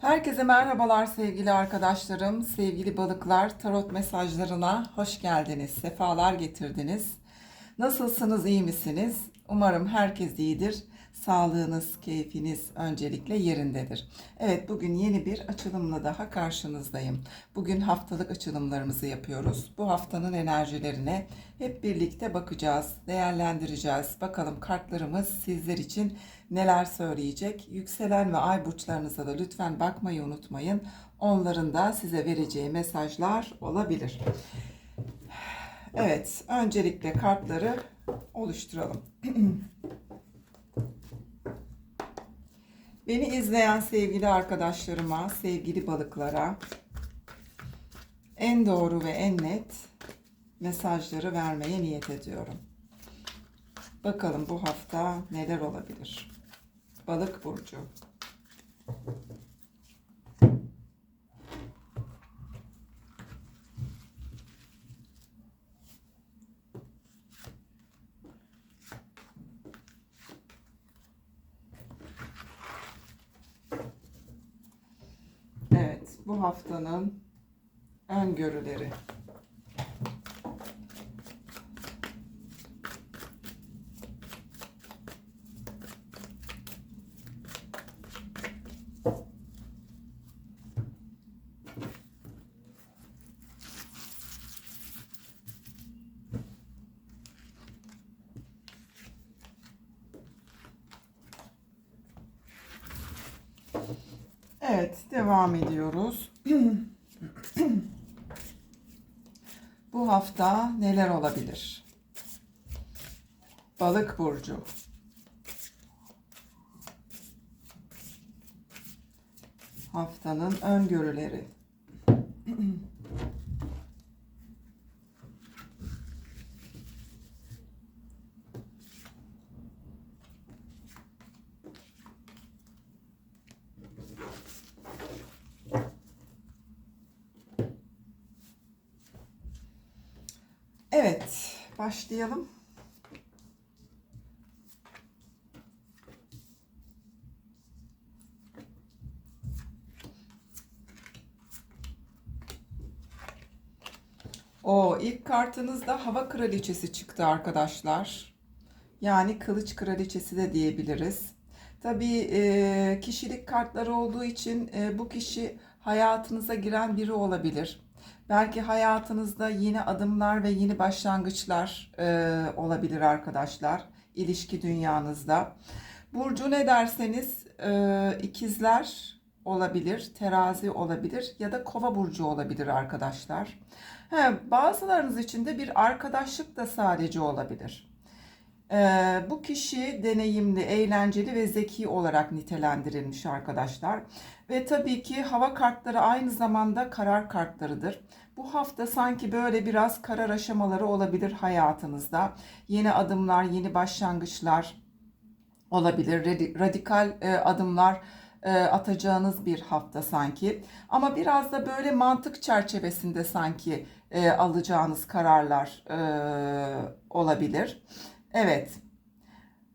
Herkese merhabalar sevgili arkadaşlarım, sevgili balıklar. Tarot mesajlarına hoş geldiniz, sefalar getirdiniz. Nasılsınız, iyi misiniz? Umarım herkes iyidir. Sağlığınız, keyfiniz öncelikle yerindedir. Evet, bugün yeni bir açılımla daha karşınızdayım. Bugün haftalık açılımlarımızı yapıyoruz. Bu haftanın enerjilerine hep birlikte bakacağız, değerlendireceğiz. Bakalım kartlarımız sizler için neler söyleyecek. Yükselen ve ay burçlarınıza da lütfen bakmayı unutmayın. Onların da size vereceği mesajlar olabilir. Evet, öncelikle kartları oluşturalım. Beni izleyen sevgili arkadaşlarıma, sevgili balıklara en doğru ve en net mesajları vermeye niyet ediyorum. Bakalım bu hafta neler olabilir? Balık burcu. Evet, bu haftanın öngörüleri. Evet, devam ediyoruz. Bu hafta neler olabilir? Balık burcu. Haftanın öngörüleri. Evet, başlayalım. O ilk kartınızda hava kraliçesi çıktı arkadaşlar. Yani kılıç kraliçesi de diyebiliriz. Tabii e, kişilik kartları olduğu için e, bu kişi hayatınıza giren biri olabilir. Belki hayatınızda yeni adımlar ve yeni başlangıçlar e, olabilir arkadaşlar. İlişki dünyanızda. Burcu ne derseniz e, ikizler olabilir, terazi olabilir ya da kova burcu olabilir arkadaşlar. He, bazılarınız için de bir arkadaşlık da sadece olabilir. Ee, bu kişi deneyimli, eğlenceli ve zeki olarak nitelendirilmiş arkadaşlar. Ve tabii ki hava kartları aynı zamanda karar kartlarıdır. Bu hafta sanki böyle biraz karar aşamaları olabilir hayatınızda. Yeni adımlar, yeni başlangıçlar olabilir. Radi- Radikal e, adımlar e, atacağınız bir hafta sanki. Ama biraz da böyle mantık çerçevesinde sanki e, alacağınız kararlar olabilir. Evet.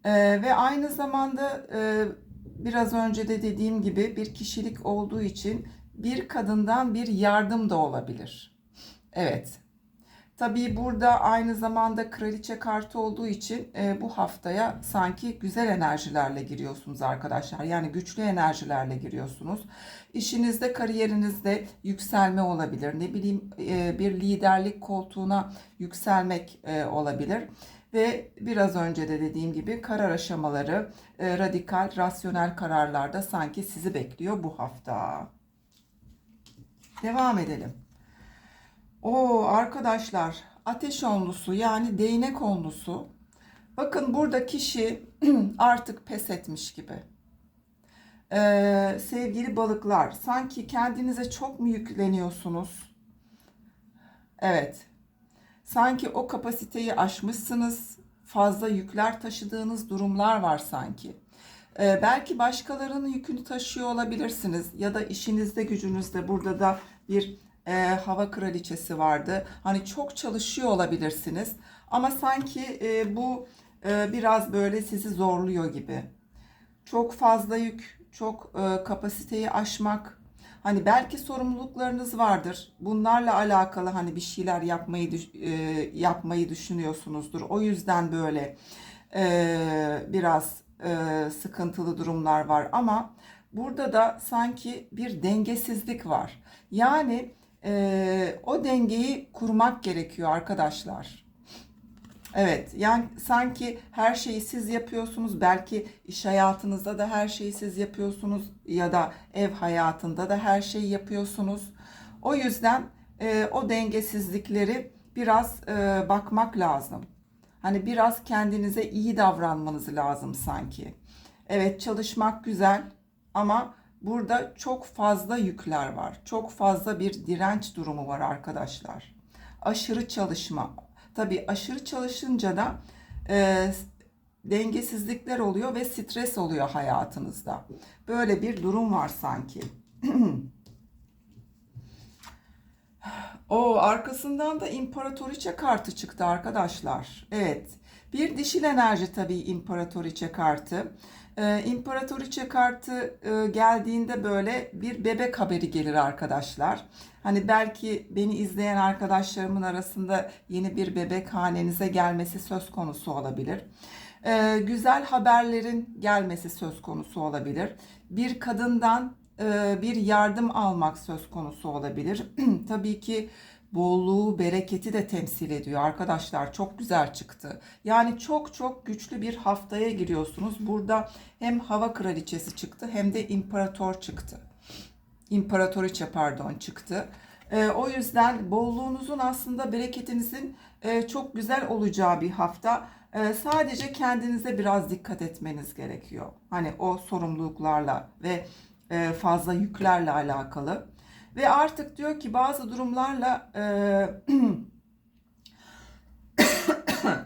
Ee, ve aynı zamanda e, biraz önce de dediğim gibi bir kişilik olduğu için bir kadından bir yardım da olabilir. Evet. Tabii burada aynı zamanda kraliçe kartı olduğu için e, bu haftaya sanki güzel enerjilerle giriyorsunuz arkadaşlar. Yani güçlü enerjilerle giriyorsunuz. İşinizde, kariyerinizde yükselme olabilir. Ne bileyim e, bir liderlik koltuğuna yükselmek e, olabilir. Ve biraz önce de dediğim gibi karar aşamaları, e, radikal, rasyonel kararlarda sanki sizi bekliyor bu hafta. Devam edelim. O arkadaşlar ateş onlusu yani değnek onlusu. Bakın burada kişi artık pes etmiş gibi. Ee, sevgili balıklar sanki kendinize çok mu yükleniyorsunuz? Evet. Sanki o kapasiteyi aşmışsınız. Fazla yükler taşıdığınız durumlar var sanki. Ee, belki başkalarının yükünü taşıyor olabilirsiniz ya da işinizde gücünüzde burada da bir e, hava kraliçesi vardı. Hani çok çalışıyor olabilirsiniz ama sanki e, bu e, biraz böyle sizi zorluyor gibi. Çok fazla yük, çok e, kapasiteyi aşmak. Hani belki sorumluluklarınız vardır. Bunlarla alakalı hani bir şeyler yapmayı e, yapmayı düşünüyorsunuzdur. O yüzden böyle e, biraz e, sıkıntılı durumlar var ama burada da sanki bir dengesizlik var. Yani e, o dengeyi kurmak gerekiyor arkadaşlar. Evet, yani sanki her şeyi siz yapıyorsunuz. Belki iş hayatınızda da her şeyi siz yapıyorsunuz ya da ev hayatında da her şeyi yapıyorsunuz. O yüzden e, o dengesizlikleri biraz e, bakmak lazım. Hani biraz kendinize iyi davranmanız lazım sanki. Evet, çalışmak güzel ama burada çok fazla yükler var. Çok fazla bir direnç durumu var arkadaşlar. Aşırı çalışma. Tabii aşırı çalışınca da e, dengesizlikler oluyor ve stres oluyor hayatınızda. Böyle bir durum var sanki. O arkasından da imparatoriçe kartı çıktı arkadaşlar. Evet. Bir dişil enerji tabii imparatoriçe kartı. Ee, imparatoriçe kartı e, geldiğinde böyle bir bebek haberi gelir arkadaşlar. Hani belki beni izleyen arkadaşlarımın arasında yeni bir bebek hanenize gelmesi söz konusu olabilir. Ee, güzel haberlerin gelmesi söz konusu olabilir. Bir kadından e, bir yardım almak söz konusu olabilir. Tabii ki bolluğu, bereketi de temsil ediyor arkadaşlar. Çok güzel çıktı. Yani çok çok güçlü bir haftaya giriyorsunuz. Burada hem hava kraliçesi çıktı hem de imparator çıktı. İmparatoriçe pardon çıktı. E, o yüzden bolluğunuzun aslında bereketinizin e, çok güzel olacağı bir hafta. E, sadece kendinize biraz dikkat etmeniz gerekiyor. Hani o sorumluluklarla ve e, fazla yüklerle alakalı. Ve artık diyor ki bazı durumlarla e,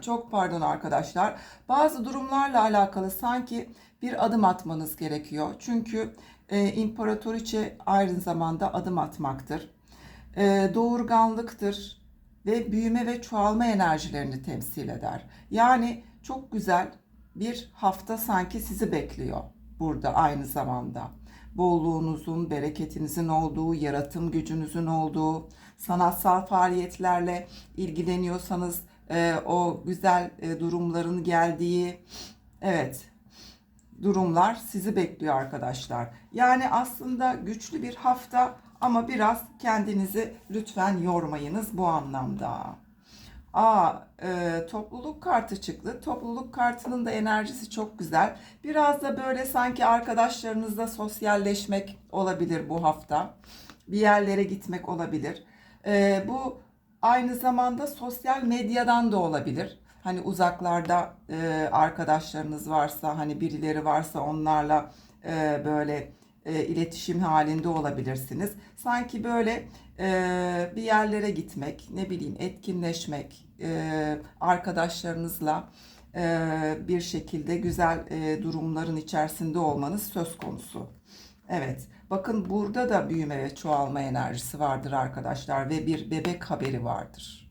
çok pardon arkadaşlar. Bazı durumlarla alakalı sanki bir adım atmanız gerekiyor. Çünkü e, imparatoriçe aynı zamanda adım atmaktır. E, doğurganlıktır ve büyüme ve çoğalma enerjilerini temsil eder. Yani çok güzel bir hafta sanki sizi bekliyor burada aynı zamanda. Bolluğunuzun, bereketinizin olduğu, yaratım gücünüzün olduğu, sanatsal faaliyetlerle ilgileniyorsanız e, o güzel e, durumların geldiği, evet durumlar sizi bekliyor arkadaşlar. Yani aslında güçlü bir hafta ama biraz kendinizi lütfen yormayınız bu anlamda. Aa, e, topluluk kartı çıktı. Topluluk kartının da enerjisi çok güzel. Biraz da böyle sanki arkadaşlarınızla sosyalleşmek olabilir bu hafta. Bir yerlere gitmek olabilir. E, bu aynı zamanda sosyal medyadan da olabilir. Hani uzaklarda e, arkadaşlarınız varsa, hani birileri varsa onlarla e, böyle e, iletişim halinde olabilirsiniz. Sanki böyle e, bir yerlere gitmek, ne bileyim etkinleşmek, e, arkadaşlarınızla e, bir şekilde güzel e, durumların içerisinde olmanız söz konusu. Evet, bakın burada da büyüme ve çoğalma enerjisi vardır arkadaşlar ve bir bebek haberi vardır.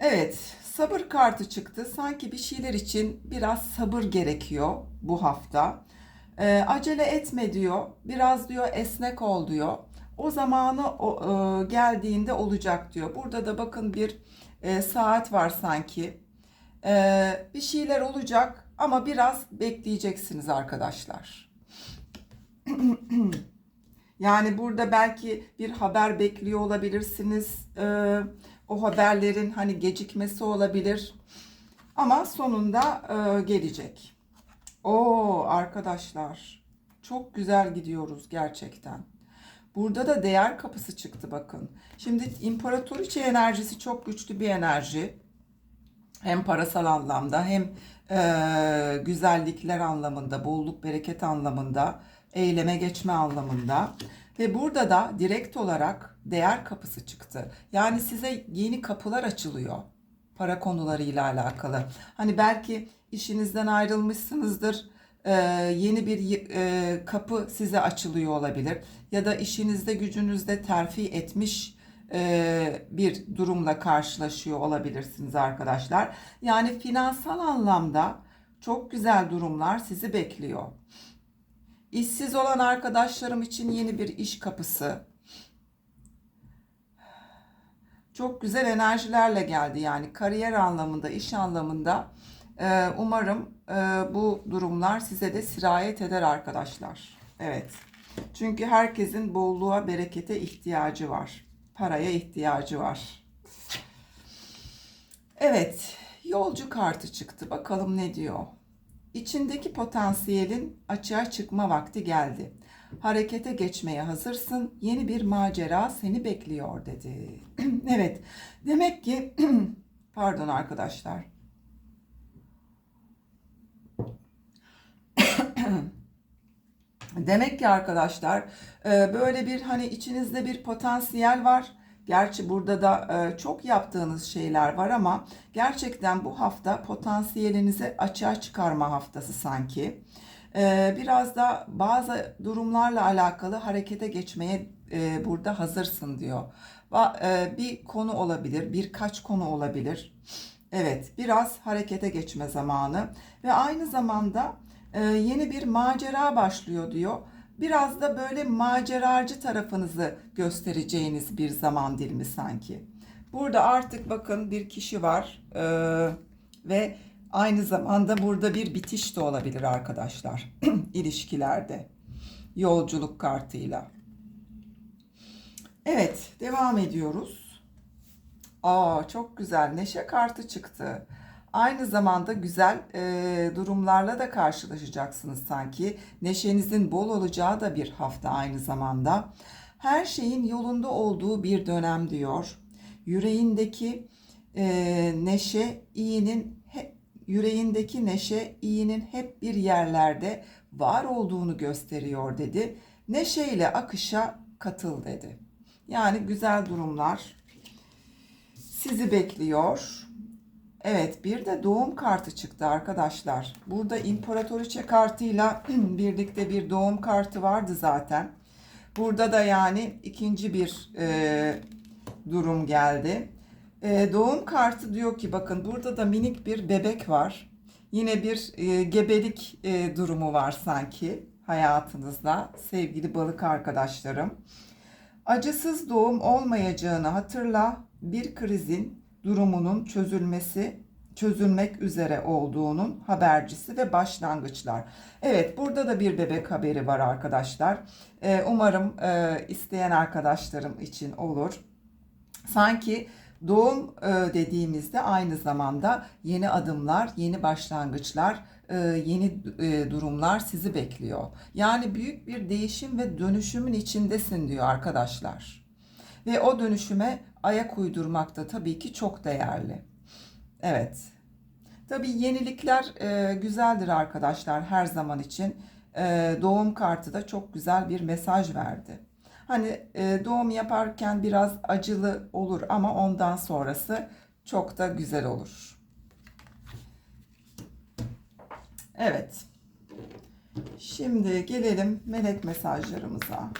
Evet, sabır kartı çıktı. Sanki bir şeyler için biraz sabır gerekiyor bu hafta. Ee, acele etme diyor. Biraz diyor esnek ol diyor. O zamanı o, e, geldiğinde olacak diyor. Burada da bakın bir e, saat var sanki. Ee, bir şeyler olacak ama biraz bekleyeceksiniz arkadaşlar. Yani burada belki bir haber bekliyor olabilirsiniz. Ee, o haberlerin hani gecikmesi olabilir. Ama sonunda e, gelecek. Oo arkadaşlar çok güzel gidiyoruz gerçekten. Burada da değer kapısı çıktı bakın. Şimdi imparatoriçe enerjisi çok güçlü bir enerji. Hem parasal anlamda hem e, güzellikler anlamında, bolluk bereket anlamında, eyleme geçme anlamında. Ve burada da direkt olarak değer kapısı çıktı. Yani size yeni kapılar açılıyor para konularıyla alakalı. Hani belki işinizden ayrılmışsınızdır. e, yeni bir e, kapı size açılıyor olabilir. Ya da işinizde gücünüzde terfi etmiş e, bir durumla karşılaşıyor olabilirsiniz arkadaşlar. Yani finansal anlamda Çok güzel durumlar sizi bekliyor. İşsiz olan arkadaşlarım için yeni bir iş kapısı. Çok güzel enerjilerle geldi yani kariyer anlamında, iş anlamında. Ee, umarım e, bu durumlar size de sirayet eder arkadaşlar. Evet. Çünkü herkesin bolluğa, berekete ihtiyacı var. Paraya ihtiyacı var. Evet, yolcu kartı çıktı. Bakalım ne diyor? İçindeki potansiyelin açığa çıkma vakti geldi. Harekete geçmeye hazırsın. Yeni bir macera seni bekliyor dedi. evet. Demek ki pardon arkadaşlar. Demek ki arkadaşlar e, böyle bir hani içinizde bir potansiyel var. Gerçi burada da e, çok yaptığınız şeyler var ama gerçekten bu hafta potansiyelinizi açığa çıkarma haftası sanki. E, biraz da bazı durumlarla alakalı harekete geçmeye burada hazırsın diyor. Bir konu olabilir, birkaç konu olabilir. Evet, biraz harekete geçme zamanı ve aynı zamanda e, yeni bir macera başlıyor diyor. Biraz da böyle maceracı tarafınızı göstereceğiniz bir zaman dilimi sanki. Burada artık bakın bir kişi var e, ve aynı zamanda burada bir bitiş de olabilir arkadaşlar ilişkilerde yolculuk kartıyla. Evet devam ediyoruz. Aa çok güzel neşe kartı çıktı. Aynı zamanda güzel e, durumlarla da karşılaşacaksınız sanki. Neşenizin bol olacağı da bir hafta aynı zamanda. Her şeyin yolunda olduğu bir dönem diyor. Yüreğindeki e, neşe iyinin yüreğindeki neşe iyinin hep bir yerlerde var olduğunu gösteriyor dedi. Neşeyle akışa katıl dedi. Yani güzel durumlar sizi bekliyor. Evet bir de doğum kartı çıktı arkadaşlar. Burada imparatoriçe kartıyla birlikte bir doğum kartı vardı zaten. Burada da yani ikinci bir e, durum geldi. E, doğum kartı diyor ki bakın burada da minik bir bebek var. Yine bir e, gebelik e, durumu var sanki hayatınızda sevgili balık arkadaşlarım. Acısız doğum olmayacağını hatırla. Bir krizin durumunun çözülmesi çözülmek üzere olduğunun habercisi ve başlangıçlar. Evet burada da bir bebek haberi var arkadaşlar. Ee, umarım e, isteyen arkadaşlarım için olur. Sanki doğum e, dediğimizde aynı zamanda yeni adımlar, yeni başlangıçlar, e, yeni e, durumlar sizi bekliyor. Yani büyük bir değişim ve dönüşümün içindesin diyor arkadaşlar. Ve o dönüşüme ayak uydurmak da tabii ki çok değerli. Evet. Tabii yenilikler güzeldir arkadaşlar her zaman için. Doğum kartı da çok güzel bir mesaj verdi. Hani e, doğum yaparken biraz acılı olur ama ondan sonrası çok da güzel olur. Evet. Şimdi gelelim melek mesajlarımıza.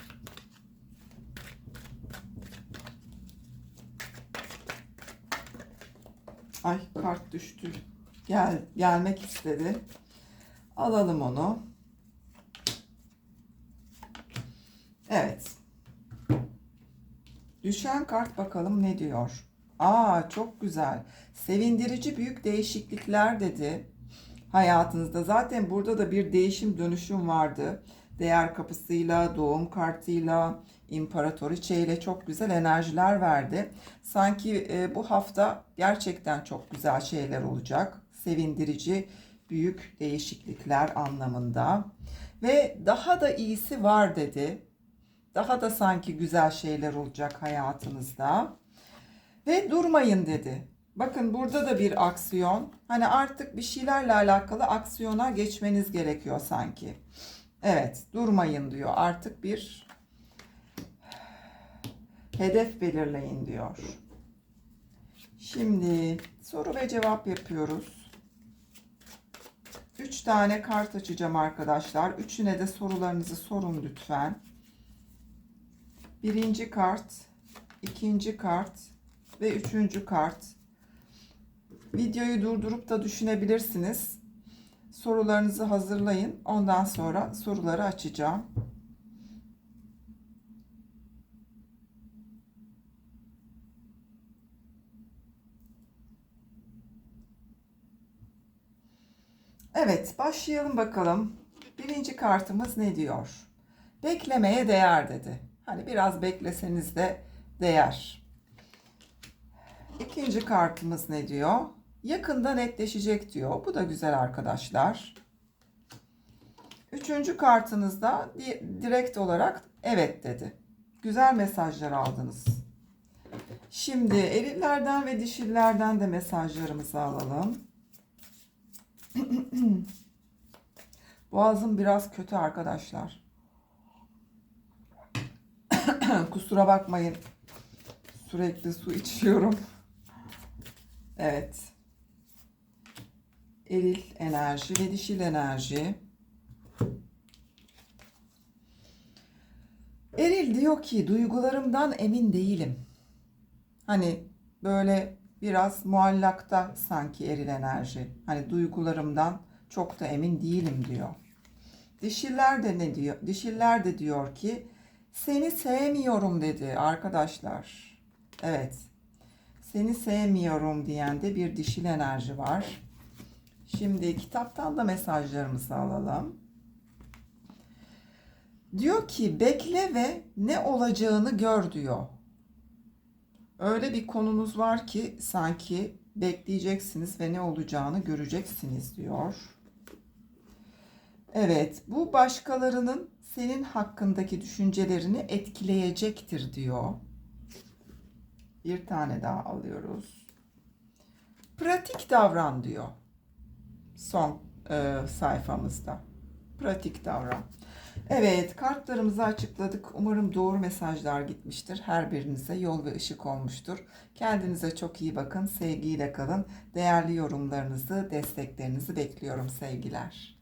Ay kart düştü. Gel gelmek istedi. Alalım onu. Evet. Düşen kart bakalım ne diyor. Aa çok güzel. Sevindirici büyük değişiklikler dedi. Hayatınızda zaten burada da bir değişim dönüşüm vardı. Değer kapısıyla, doğum kartıyla, imparatoriçe ile çok güzel enerjiler verdi. Sanki e, bu hafta gerçekten çok güzel şeyler olacak. Sevindirici büyük değişiklikler anlamında. Ve daha da iyisi var dedi. Daha da sanki güzel şeyler olacak hayatınızda. Ve durmayın dedi. Bakın burada da bir aksiyon. Hani artık bir şeylerle alakalı aksiyona geçmeniz gerekiyor sanki. Evet, durmayın diyor. Artık bir hedef belirleyin diyor. Şimdi soru ve cevap yapıyoruz. Üç tane kart açacağım arkadaşlar. Üçüne de sorularınızı sorun lütfen. Birinci kart, ikinci kart ve üçüncü kart. Videoyu durdurup da düşünebilirsiniz. sorularınızı hazırlayın. Ondan sonra soruları açacağım. Evet, başlayalım bakalım. Birinci kartımız ne diyor? Beklemeye değer dedi. Hani biraz bekleseniz de değer. İkinci kartımız ne diyor? Yakında netleşecek diyor. Bu da güzel arkadaşlar. Üçüncü kartınızda di- direkt olarak evet dedi. Güzel mesajlar aldınız. Şimdi erillerden ve dişillerden de mesajlarımızı alalım. Boğazım biraz kötü arkadaşlar. Kusura bakmayın. Sürekli su içiyorum. Evet. Eril enerji ve dişil enerji. Eril diyor ki duygularımdan emin değilim. Hani böyle biraz muallakta sanki eril enerji. Hani duygularımdan çok da emin değilim diyor. Dişiller de ne diyor? Dişiller de diyor ki seni sevmiyorum dedi arkadaşlar. Evet. Seni sevmiyorum diyen de bir dişil enerji var. Şimdi kitaptan da mesajlarımızı alalım. Diyor ki bekle ve ne olacağını gör diyor. Öyle bir konunuz var ki sanki bekleyeceksiniz ve ne olacağını göreceksiniz diyor. Evet, bu başkalarının senin hakkındaki düşüncelerini etkileyecektir diyor. Bir tane daha alıyoruz. Pratik davran diyor. Son e, sayfamızda. Pratik davran. Evet, kartlarımızı açıkladık. Umarım doğru mesajlar gitmiştir. Her birinize yol ve ışık olmuştur. Kendinize çok iyi bakın. Sevgiyle kalın. Değerli yorumlarınızı, desteklerinizi bekliyorum sevgiler.